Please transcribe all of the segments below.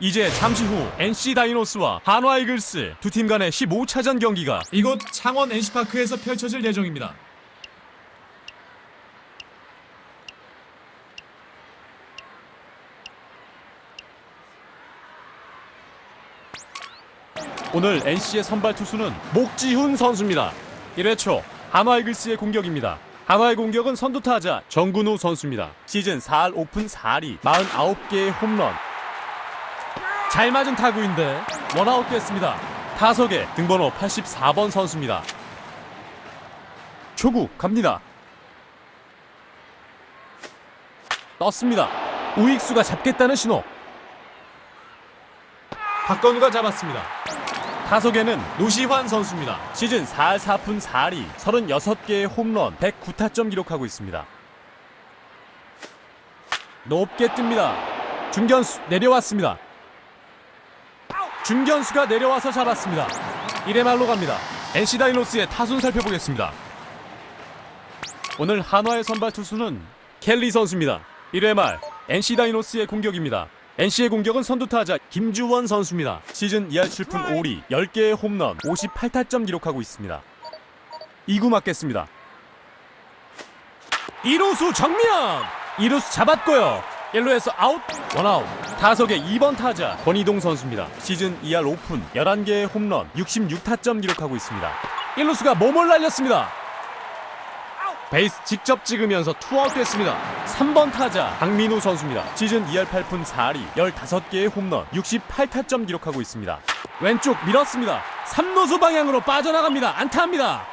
이제 잠시 후 NC 다이노스와 한화 이글스 두 팀 간의 15차전 경기가 이곳 창원 NC파크에서 펼쳐질 예정입니다. 오늘 NC의 선발 투수는 목지훈 선수입니다. 1회 초 한화 이글스의 공격입니다. 한화의 공격은 선두 타자 정근우 선수입니다. 시즌 4할 오픈 4리 49개의 홈런. 잘 맞은 타구인데 원아웃 됐습니다. 타석에 등번호 84번 선수입니다. 초구 갑니다. 떴습니다. 우익수가 잡겠다는 신호. 박건우가 잡았습니다. 타석에는 노시환 선수입니다. 시즌 4할 4푼 4리 36개의 홈런 109타점 기록하고 있습니다. 높게 뜹니다. 중견수 내려왔습니다. 중견수가 내려와서 잡았습니다. 1회 말로 갑니다. NC 다이노스의 타순 살펴보겠습니다. 오늘 한화의 선발 투수는 켈리 선수입니다. 1회 말 NC 다이노스의 공격입니다. NC의 공격은 선두타자 김주원 선수입니다. 시즌 2할 7푼 5리 10개의 홈런 58타점 기록하고 있습니다. 2구 맞겠습니다. 1루수 정면! 2루수 잡았고요. 1루에서 아웃, 원아웃. 타석의 2번 타자 권희동 선수입니다. 시즌 2할 오픈 11개의 홈런 66타점 기록하고 있습니다. 1루수가 몸을 날렸습니다. 베이스 직접 찍으면서 투아웃 됐습니다. 3번 타자 박민우 선수입니다. 시즌 2할 8푼 4리 15개의 홈런 68타점 기록하고 있습니다. 왼쪽 밀었습니다. 3루수 방향으로 빠져나갑니다. 안타합니다.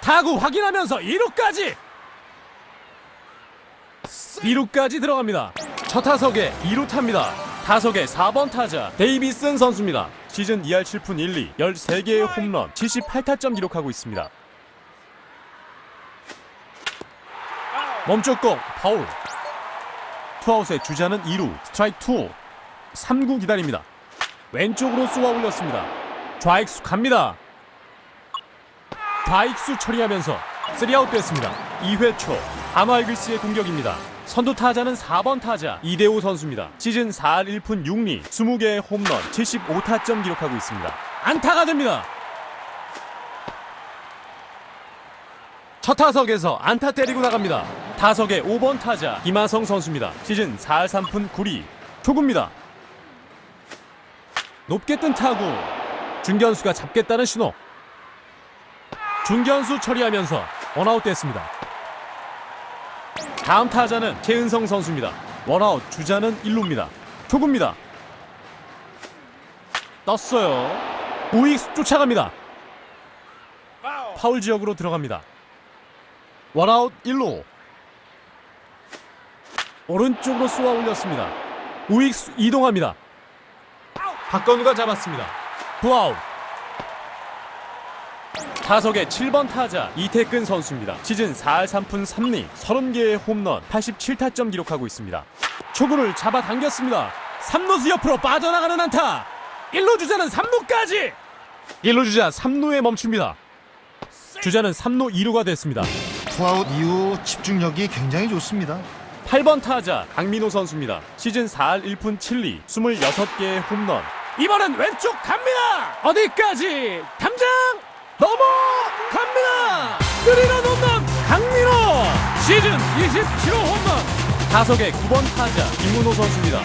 타구 확인하면서 2루까지 2루까지 들어갑니다. 첫 타석에 2루 탑니다. 타석에 4번 타자 데이비슨 선수입니다. 시즌 2할 7푼 1리 13개의 홈런 78타점 기록하고 있습니다. 멈췄고 파울. 투아웃의 주자는 2루 스트라이크 2 3구 기다립니다. 왼쪽으로 쏘아 올렸습니다. 좌익수 갑니다. 좌익수 처리하면서 3아웃 됐습니다. 2회 초 한화 이글스의 공격입니다 선두 타자는 4번 타자 이대호 선수입니다 시즌 4할 1푼 6리 20개의 홈런 75타점 기록하고 있습니다 안타가 됩니다 첫 타석에서 안타 때리고 나갑니다. 타석의 5번 타자 김하성 선수입니다. 시즌 4할 3푼 9리 초구입니다. 높게 뜬 타구 중견수가 잡겠다는 신호 중견수 처리하면서 원아웃 됐습니다. 다음 타자는 최은성 선수입니다. 원아웃 주자는 1루입니다. 초구입니다. 떴어요. 우익수 쫓아갑니다. 파울 지역으로 들어갑니다. 원아웃 1루 오른쪽으로 쏘아 올렸습니다 우익수 이동합니다 박건우가 잡았습니다 투아웃 타석의 7번 타자 이태근 선수입니다 시즌 4할 3푼 3리 30개의 홈런 87타점 기록하고 있습니다 초구를 잡아당겼습니다 3루수 옆으로 빠져나가는 안타 1루 주자는 3루까지 1루 주자 3루에 멈춥니다 주자는 3루 2루가 됐습니다 투아웃 이후 집중력이 굉장히 좋습니다. 8번 타자 강민호 선수입니다. 시즌 4할 1푼 7리 26개의 홈런. 이번엔 왼쪽 갑니다. 어디까지? 담장 넘어갑니다. 스리런 홈런 강민호 시즌 27호 홈런. 타석의 9번 타자 김문호 선수입니다.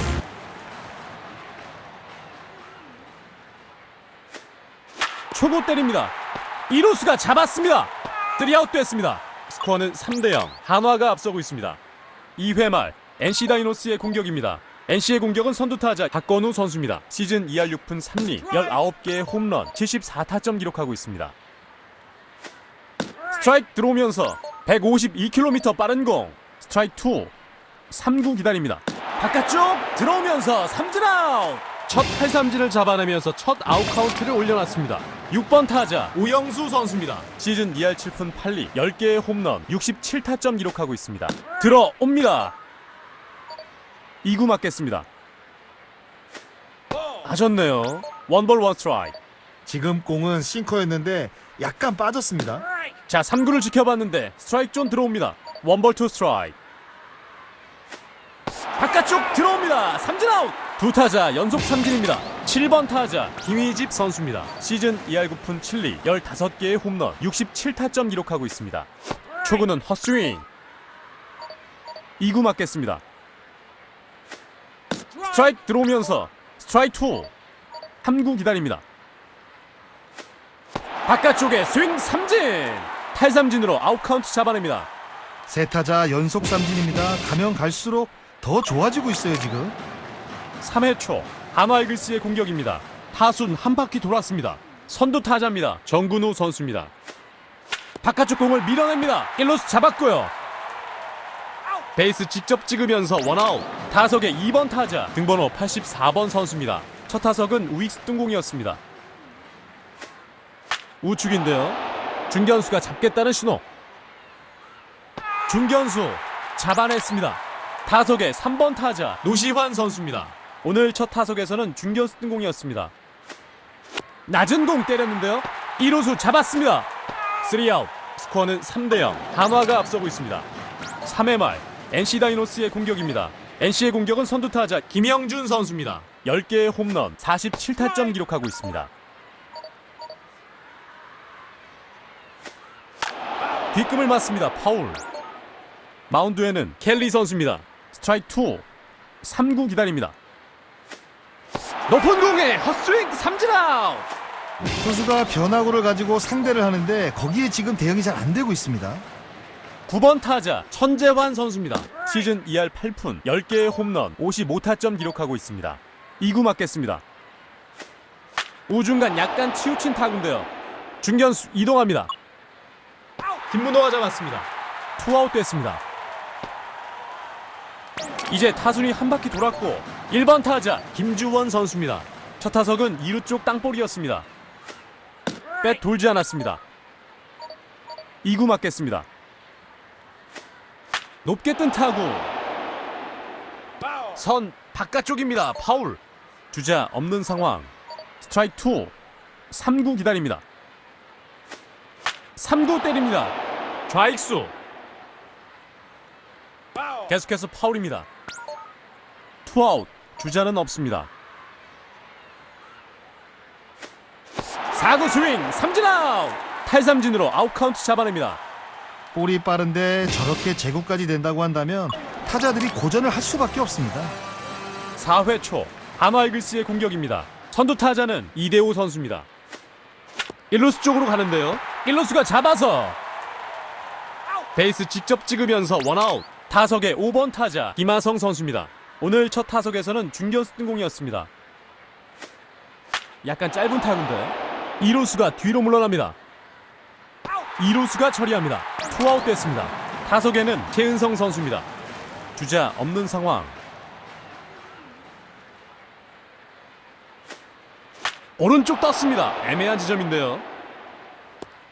초구 때립니다. 이루수가 잡았습니다. 3아웃 됐습니다. 스코어는 3대 0. 한화가 앞서고 있습니다. 2회 말 NC 다이노스의 공격입니다. NC의 공격은 선두 타자 박건우 선수입니다. 시즌 2할 6푼 3리 19개의 홈런 74타점 기록하고 있습니다. 스트라이크 들어오면서 152km 빠른 공 스트라이크 2 3구 기다립니다. 바깥쪽 들어오면서 3진 아웃 첫 탈삼진을 잡아내면서 첫 아웃 카운트를 올려놨습니다. 6번 타자 오영수 선수입니다. 시즌 2할 7푼 8리 10개의 홈런 67타점 기록하고 있습니다. 들어옵니다. 2구 맞겠습니다. 하셨네요. 원볼 원스트라이크. 지금 공은 싱커였는데 약간 빠졌습니다. 자 3구를 지켜봤는데 스트라이크 존 들어옵니다. 원볼 투 스트라이크. 바깥쪽 들어옵니다. 삼진 아웃. 두 타자 연속 삼진입니다. 7번 타자 김희집 선수입니다. 시즌 2할 9푼 7리 15개의 홈런 67타점 기록하고 있습니다. 초구는 헛스윙 2구 맞겠습니다. 스트라이크 들어오면서 스트라이크 2 3구 기다립니다. 바깥쪽에 스윙 삼진 탈삼진으로 아웃카운트 잡아냅니다. 세 타자 연속 삼진입니다. 가면 갈수록 더 좋아지고 있어요 지금. 3회 초 한화 이글스의 공격입니다. 타순 한 바퀴 돌았습니다. 선두 타자입니다. 정근우 선수입니다. 바깥쪽 공을 밀어냅니다. 1루수 잡았고요. 베이스 직접 찍으면서 원아웃. 타석의 2번 타자 등번호 84번 선수입니다. 첫 타석은 우익수 뜬공이었습니다. 우측인데요. 중견수가 잡겠다는 신호. 중견수 잡아냈습니다. 타석의 3번 타자 노시환 선수입니다. 오늘 첫 타석에서는 중견수 뜬공이었습니다. 낮은 공 때렸는데요. 1호수 잡았습니다. 3아웃. 스코어는 3대 0. 한화가 앞서고 있습니다. 3회 말 NC 다이노스의 공격입니다. NC의 공격은 선두 타자 김영준 선수입니다. 10개의 홈런, 47타점 기록하고 있습니다. 뒷금을 맞습니다. 파울. 마운드에는 켈리 선수입니다. 스트라이크 2. 3구 기다립니다. 높은 공에 헛스윙 삼진 아웃. 투수가 변화구를 가지고 상대를 하는데 거기에 지금 대응이 잘 안 되고 있습니다. 9번 타자 천재환 선수입니다. 시즌 2할 8푼 10개의 홈런 55타점 기록하고 있습니다. 2구 맞겠습니다. 우중간 약간 치우친 타구인데요. 중견수 이동합니다. 김문호가 잡았습니다. 투아웃 됐습니다. 이제 타순이 한 바퀴 돌았고 1번 타자 김주원 선수입니다. 첫 타석은 2루 쪽 땅볼이었습니다. 뺏 돌지 않았습니다. 2구 맞겠습니다. 높게 뜬 타구 선 바깥쪽입니다 파울 주자 없는 상황 스트라이크 2 3구 기다립니다 3구 때립니다 좌익수 계속해서 파울입니다 투아웃 주자는 없습니다 4구 스윙 삼진 아웃 탈삼진으로 아웃카운트 잡아냅니다 볼이 빠른데 저렇게 제구까지 된다고 한다면 타자들이 고전을 할 수밖에 없습니다. 4회 초 한화 이글스의 공격입니다. 선두 타자는 이대호 선수입니다. 1루수 쪽으로 가는데요. 1루수가 잡아서 베이스 직접 찍으면서 원아웃. 타석의 5번 타자 김하성 선수입니다. 오늘 첫 타석에서는 중견수 뜬공이었습니다. 약간 짧은 타구인데 2루수가 뒤로 물러납니다. 2루수가 처리합니다. 투아웃 됐습니다. 타석에는 최은성 선수입니다. 주자 없는 상황. 오른쪽 떴습니다. 애매한 지점인데요.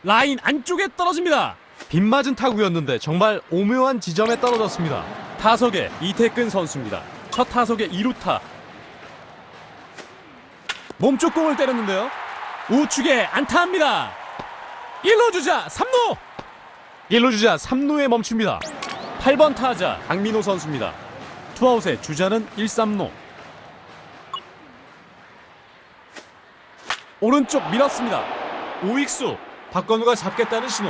라인 안쪽에 떨어집니다. 빗맞은 타구였는데 정말 오묘한 지점에 떨어졌습니다. 타석에 이태근 선수입니다. 첫 타석에 2루타. 몸쪽 공을 때렸는데요. 우측에 안타합니다. 1루 주자 3루. 1루 주자 3루에 멈춥니다. 8번 타자 강민호 선수입니다. 투아웃의 주자는 1, 3루. 오른쪽 밀었습니다. 우익수 박건우가 잡겠다는 신호.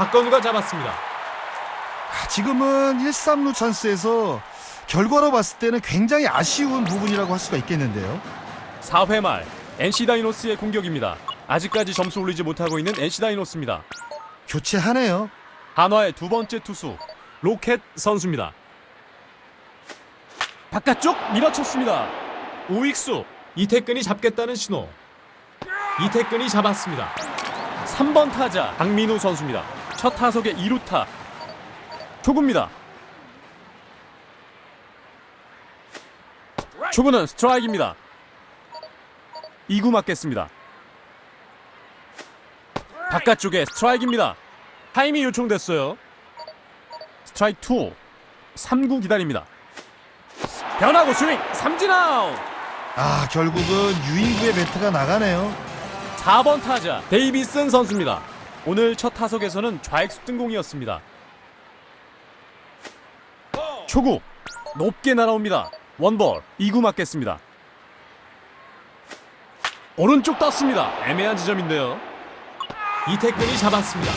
박건우가 잡았습니다. 아, 지금은 1, 3루 찬스에서 결과로 봤을 때는 굉장히 아쉬운 부분이라고 할 수가 있겠는데요. 4회 말 NC 다이노스의 공격입니다. 아직까지 점수 올리지 못하고 있는 NC 다이노스입니다. 교체하네요. 한화의 두 번째 투수 로켓 선수입니다. 바깥쪽 밀어쳤습니다. 우익수 이태근이 잡겠다는 신호. 이태근이 잡았습니다. 3번 타자 박민우 선수입니다. 첫 타석의 2루타. 초구입니다. 초구는 스트라이크입니다. 2구 맞겠습니다. 바깥쪽에 스트라이크입니다. 타임이 요청됐어요. 스트라이크 2. 3구 기다립니다. 변하고 스윙 삼진 아웃. 아 결국은 유인구의 배트가 나가네요. 4번 타자 데이비슨 선수입니다. 오늘 첫 타석에서는 좌익수 뜬공이었습니다. 초구 높게 날아옵니다. 원볼 2구 맞겠습니다. 오른쪽 떴습니다. 애매한 지점인데요. 이태근이 잡았습니다.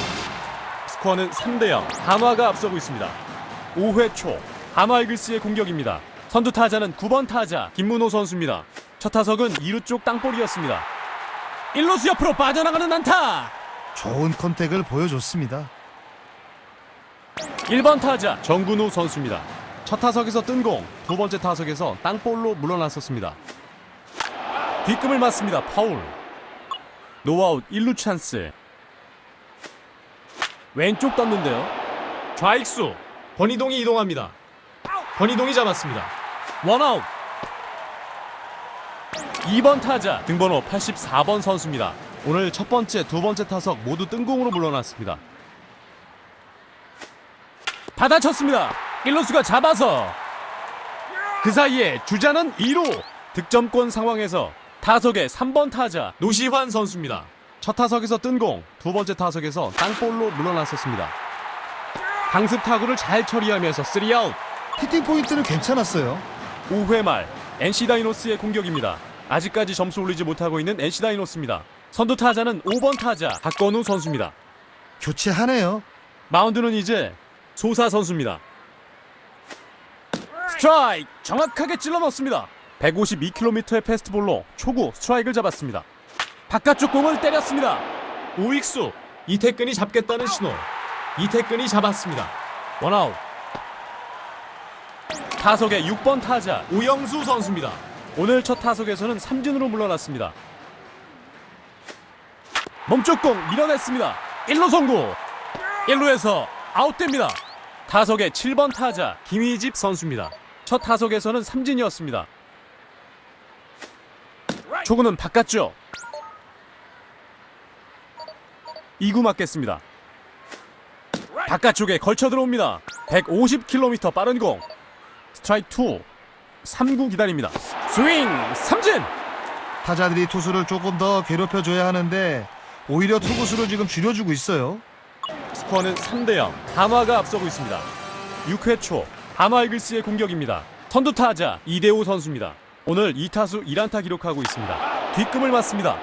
스코어는 3대 0. 한화가 앞서고 있습니다. 5회 초 한화 이글스의 공격입니다. 선두 타자는 9번 타자 김문호 선수입니다. 첫 타석은 2루 쪽 땅볼이었습니다. 1루수 옆으로 빠져나가는 안타. 좋은 컨택을 보여줬습니다. 1번 타자 정근우 선수입니다. 첫 타석에서 뜬 공, 두 번째 타석에서 땅볼로 물러났었습니다. 뒷금을 맞습니다. 파울. 노아웃 1루 찬스. 왼쪽 떴는데요. 좌익수 권희동이 이동합니다. 권희동이 잡았습니다. 원아웃. 2번 타자 등번호 84번 선수입니다. 오늘 첫 번째, 두 번째 타석 모두 뜬공으로 물러났습니다. 받아쳤습니다. 1루수가 잡아서 그 사이에 주자는 2루 득점권 상황에서 타석의 3번 타자 노시환 선수입니다. 첫 타석에서 뜬 공, 두 번째 타석에서 땅볼로 물러났었습니다. 강습 타구를 잘 처리하면서 3아웃. 히팅 포인트는 괜찮았어요. 5회 말 NC 다이노스의 공격입니다. 아직까지 점수 올리지 못하고 있는 NC 다이노스입니다. 선두 타자는 5번 타자 박건우 선수입니다. 교체하네요. 마운드는 이제 소사 선수입니다. 스트라이크 정확하게 찔러 넣습니다. 152km의 패스트볼로 초구 스트라이크를 잡았습니다. 바깥쪽 공을 때렸습니다. 우익수 이태근이 잡겠다는 신호. 이태근이 잡았습니다. 원아웃. 타석의 6번 타자 오영수 선수입니다. 오늘 첫 타석에서는 삼진으로 물러났습니다. 몸쪽 공 밀어냈습니다. 1루 송구. 1루에서 아웃됩니다. 타석의 7번 타자 김희집 선수입니다. 첫 타석에서는 삼진이었습니다. 초구는 바깥쪽. 2구 맞겠습니다. 바깥쪽에 걸쳐 들어옵니다. 150km 빠른 공. 스트라이크 2. 3구 기다립니다. 스윙 삼진. 타자들이 투수를 조금 더 괴롭혀줘야 하는데 오히려 투구수를 지금 줄여주고 있어요. 스코어는 3대 0. 한화가 앞서고 있습니다. 6회 초 한화 이글스의 공격입니다. 선두 타자 이대호 선수입니다. 오늘 2타수 1안타 기록하고 있습니다. 뒷금을 맞습니다.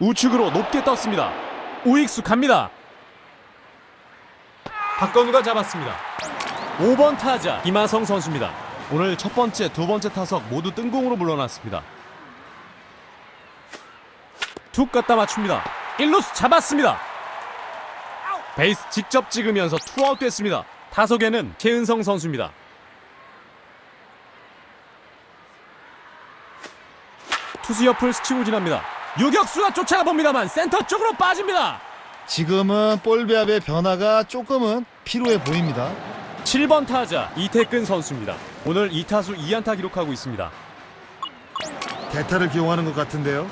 우측으로 높게 떴습니다. 우익수 갑니다. 박건우가 잡았습니다. 5번 타자 김하성 선수입니다. 오늘 첫 번째, 두 번째 타석 모두 뜬공으로 물러났습니다. 툭 갖다 맞춥니다. 1루수 잡았습니다. 베이스 직접 찍으면서 투아웃 됐습니다. 타석에는 최은성 선수입니다. 투수 옆을 스치고 지납니다. 유격수가 쫓아가 봅니다만 센터 쪽으로 빠집니다. 지금은 볼 배합의 변화가 조금은 필요해 보입니다. 7번 타자 이태근 선수입니다. 오늘 2타수 2안타 기록하고 있습니다. 대타를 기용하는 것 같은데요.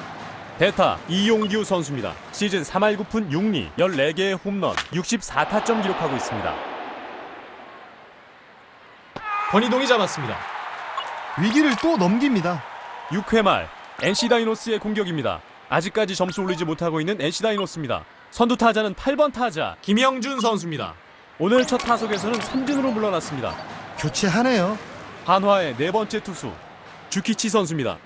대타 이용규 선수입니다. 시즌 3할 9푼 6리 14개의 홈런 64타점 기록하고 있습니다. 권희동이 잡았습니다. 위기를 또 넘깁니다. 6회 말 NC 다이노스의 공격입니다. 아직까지 점수 올리지 못하고 있는 NC 다이노스입니다. 선두 타자는 8번 타자 김영준 선수입니다. 오늘 첫 타석에서는 삼진으로 물러났습니다. 교체하네요. 한화의 네 번째 투수 주키치 선수입니다.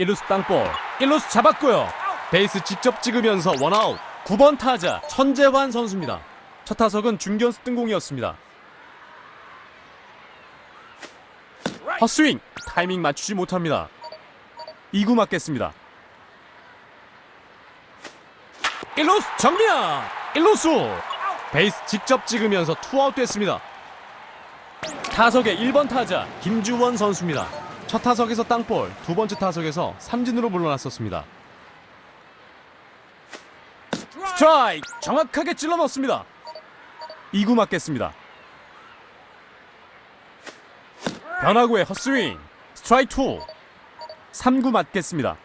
1루수 땅볼 1루수 잡았고요. 베이스 직접 찍으면서 원아웃 9번 타자 천재환 선수입니다. 첫 타석은 중견수 뜬공이었습니다. 헛스윙 타이밍 맞추지 못합니다. 2구 맞겠습니다. 1루수 정면 1루수 베이스 직접 찍으면서 투아웃 됐습니다. 타석의 1번 타자 김주원 선수입니다. 첫 타석에서 땅볼, 두 번째 타석에서 삼진으로 물러났었습니다. 스트라이크 정확하게 찔러 넣습니다. 2구 맞겠습니다. 변화구의 헛스윙 스트라이크 2 3구 맞겠습니다.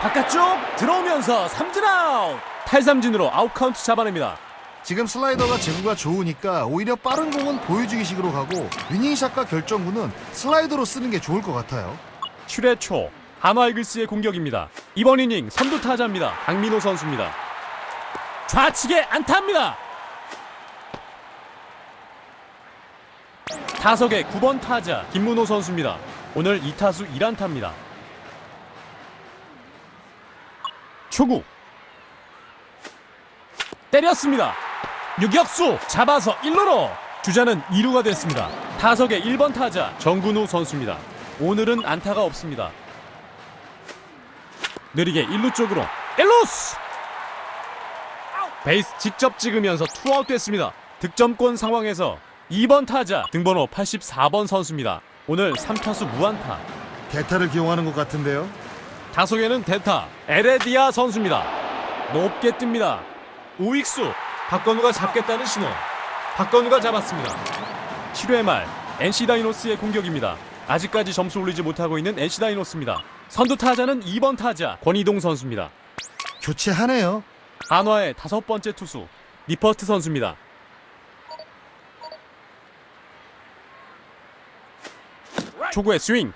바깥쪽 들어오면서 삼진 아웃 탈삼진으로 아웃 카운트 잡아냅니다. 지금 슬라이더가 제구가 좋으니까 오히려 빠른 공은 보여주기식으로 가고 위닝샷과 결정구는 슬라이더로 쓰는 게 좋을 것 같아요. 7회 초 한화 이글스의 공격입니다. 이번 이닝 선두 타자입니다. 강민호 선수입니다. 좌측에 안타입니다. 타석의 9번 타자 김문호 선수입니다. 오늘 2타수 1안타입니다. 초구 때렸습니다. 유격수 잡아서 1루로 주자는 2루가 됐습니다. 타석의 1번 타자 정근우 선수입니다. 오늘은 안타가 없습니다. 느리게 1루 쪽으로 1루스 베이스 직접 찍으면서 투아웃 됐습니다. 득점권 상황에서 2번 타자 등번호 84번 선수입니다. 오늘 3타수 무안타. 대타를 기용하는 것 같은데요. 다속에는 대타 에레디아 선수입니다. 높게 뜹니다. 우익수 박건우가 잡겠다는 신호. 박건우가 잡았습니다. 7회 말 NC 다이노스의 공격입니다. 아직까지 점수 올리지 못하고 있는 NC 다이노스입니다. 선두 타자는 2번 타자 권희동 선수입니다. 교체하네요. 한화의 다섯 번째 투수 니퍼스트 선수입니다. 초구의 스윙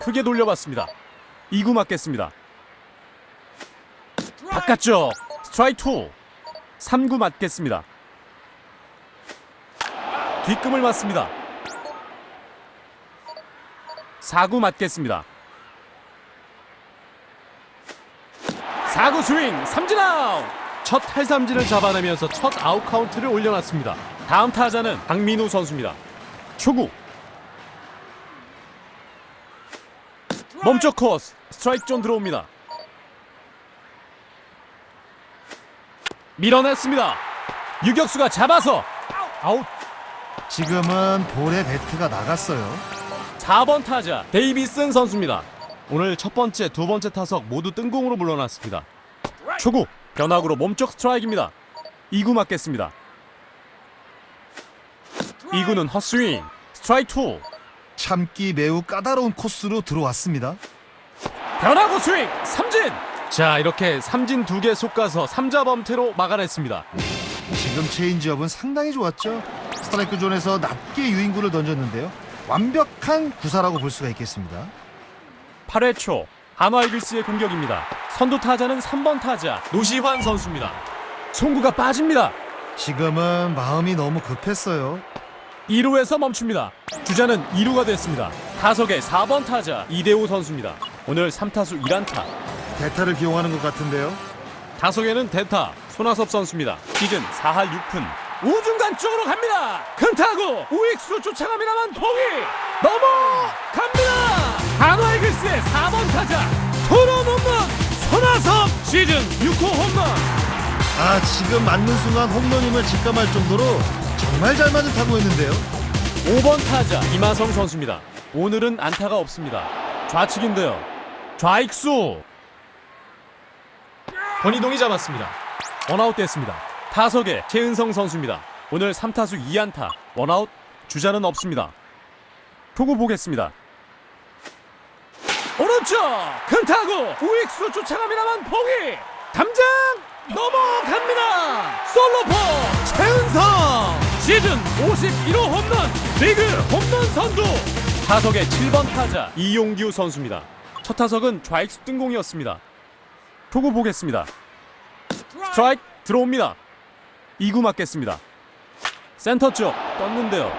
크게 돌려봤습니다. 2구 맞겠습니다. 바깥쪽 스트라이크 2 3구 맞겠습니다. 뒷금을 맞습니다. 4구 맞겠습니다. 4구 스윙 삼진 아웃 첫 탈삼진을 잡아내면서 첫 아웃 카운트를 올려놨습니다. 다음 타자는 박민우 선수입니다. 초구 멈춰 코스 스트라이크 존 들어옵니다. 밀어냈습니다. 유격수가 잡아서 아웃 지금은 볼에 배트가 나갔어요. 4번 타자 데이비슨 선수입니다. 오늘 첫 번째, 두 번째 타석 모두 뜬공으로 물러났습니다. 초구 변화구로 몸쪽 스트라이크입니다. 2구 맞겠습니다. 2구는 헛스윙 스트라이크 2 참기 매우 까다로운 코스로 들어왔습니다. 변화구 스윙 삼진 자 이렇게 삼진 두 개 속가서 삼자 범퇴로 막아냈습니다. 지금 체인지업은 상당히 좋았죠. 스트라이크 존에서 낮게 유인구를 던졌는데요. 완벽한 구사라고 볼 수가 있겠습니다. 8회 초 한화 이글스의 공격입니다. 선두 타자는 3번 타자 노시환 선수입니다. 송구가 빠집니다. 지금은 마음이 너무 급했어요. 2루에서 멈춥니다. 주자는 2루가 됐습니다. 타석의 4번 타자 이대호 선수입니다. 오늘 3타수 1안타. 대타를 기용하는 것 같은데요. 타석에는 대타 손아섭 선수입니다. 시즌 4할 6푼. 우중간 쪽으로 갑니다. 큰 타구 우익수 쫓아갑니다만 봉이 넘어갑니다. 한화 이글스의 4번 타자 토론 홈런 손아섭 시즌 6호 홈런. 아 지금 맞는 순간 홈런임을 직감할 정도로 정말 잘 맞은 타구였는데요. 5번 타자 이마성 선수입니다. 오늘은 안타가 없습니다. 좌측인데요. 좌익수. 권희동이 잡았습니다. 원아웃 됐습니다. 타석에 최은성 선수입니다. 오늘 3타수 2안타. 원아웃 주자는 없습니다. 투구 보겠습니다. 오른쪽 큰 타구 우익수 쫓아갑니다만 포기 담장 넘어갑니다 솔로포 최은성 시즌 51호 홈런 리그 홈런 선두 타석의 7번 타자 이용규 선수입니다 첫 타석은 좌익수 뜬공이었습니다 투구 보겠습니다 스트라이크 들어옵니다 2구 맞겠습니다 센터 쪽 떴는데요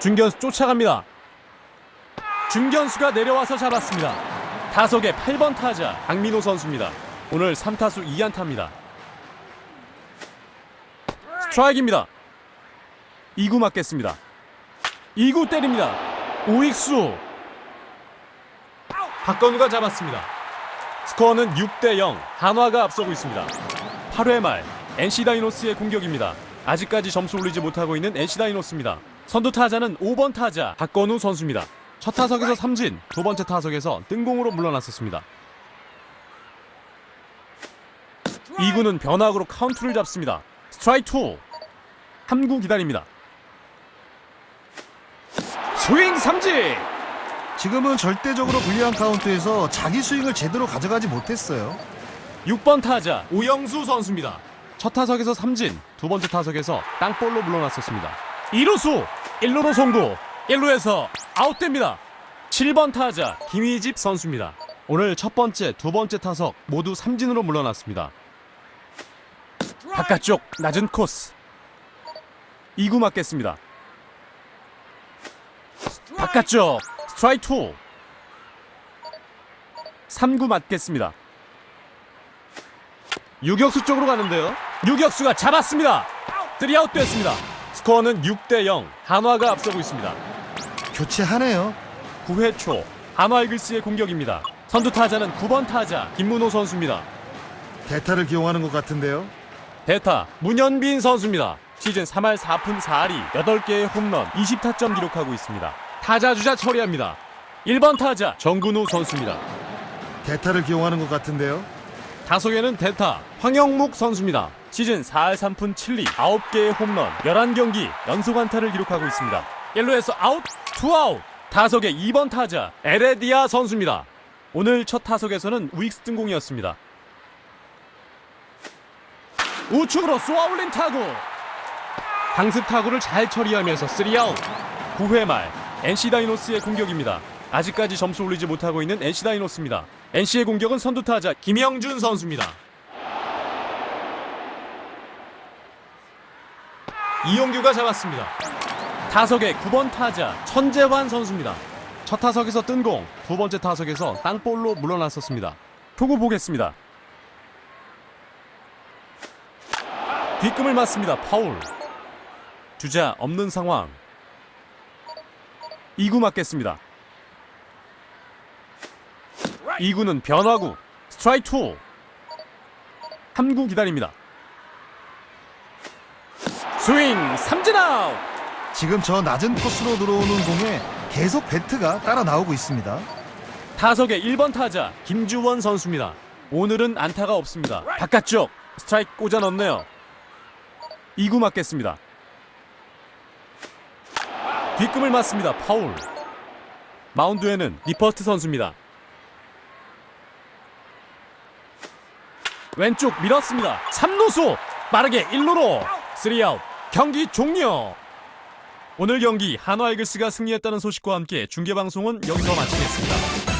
중견수 쫓아갑니다 중견수가 내려와서 잡았습니다. 타석의 8번 타자 박민호 선수입니다. 오늘 3타수 2안타입니다. 스트라이크입니다. 2구 맞겠습니다. 2구 때립니다. 우익수 박건우가 잡았습니다. 스코어는 6대 0 한화가 앞서고 있습니다. 8회 말 NC 다이노스의 공격입니다. 아직까지 점수 올리지 못하고 있는 NC 다이노스입니다. 선두 타자는 5번 타자 박건우 선수입니다. 첫 타석에서 삼진, 두 번째 타석에서 뜬공으로 물러났었습니다. 2구는 변화구로 카운트를 잡습니다. 스트라이크 2. 3구 기다립니다. 스윙 삼진! 지금은 절대적으로 불리한 카운트에서 자기 스윙을 제대로 가져가지 못했어요. 6번 타자 오영수 선수입니다. 첫 타석에서 삼진, 두 번째 타석에서 땅볼로 물러났었습니다. 2루수 1루로 송구, 1루에서 아웃됩니다. 7번 타자 김희집 선수입니다. 오늘 첫 번째, 두 번째 타석 모두 삼진으로 물러났습니다. 바깥쪽 낮은 코스. 2구 맞겠습니다. 바깥쪽 스트라이크 2. 3구 맞겠습니다. 유격수 쪽으로 가는데요. 유격수가 잡았습니다. 3아웃 됐습니다. 스코어는 6대 0. 한화가 앞서고 있습니다. 교체하네요. 9회 초 한화 이글스의 공격입니다. 선두 타자는 9번 타자 김문호 선수입니다. 대타를 기용하는 것 같은데요. 대타 문현빈 선수입니다. 시즌 3할 4푼 4리 8개의 홈런 20타점 기록하고 있습니다. 타자 주자 처리합니다. 1번 타자 정근우 선수입니다. 대타를 기용하는 것 같은데요. 다속에는 대타 황영묵 선수입니다. 시즌 4할 3푼 7리 9개의 홈런 11경기 연속 안타를 기록하고 있습니다. 1루에서 아웃, 투아웃. 타석의 2번 타자 에레디아 선수입니다. 오늘 첫 타석에서는 우익스 등공이었습니다. 우측으로 쏘아올린 타구. 강습 타구를 잘 처리하면서 3아웃. 9회 말 NC 다이노스의 공격입니다. 아직까지 점수 올리지 못하고 있는 NC 다이노스입니다. NC의 공격은 선두 타자 김영준 선수입니다. 이용규가 잡았습니다. 타석의 9번 타자 천재환 선수입니다. 첫 타석에서 뜬 공, 두 번째 타석에서 땅볼로 물러났었습니다. 투구 보겠습니다. 뒷금을 맞습니다. 파울. 주자 없는 상황. 2구 맞겠습니다. 2구는 변화구. 스트라이크 2. 3구 기다립니다. 스윙 삼진 아웃. 지금 저 낮은 코스로 들어오는 공에 계속 배트가 따라 나오고 있습니다. 타석의 1번 타자 김주원 선수입니다. 오늘은 안타가 없습니다. 바깥쪽 스트라이크 꽂아 넣네요. 2구 맞겠습니다. 뒷금을 맞습니다. 파울. 마운드에는 니퍼스트 선수입니다. 왼쪽 밀었습니다. 3루수 빠르게 1루로 3아웃 경기 종료. 오늘 경기 한화 이글스가 승리했다는 소식과 함께 중계 방송은 여기서 마치겠습니다.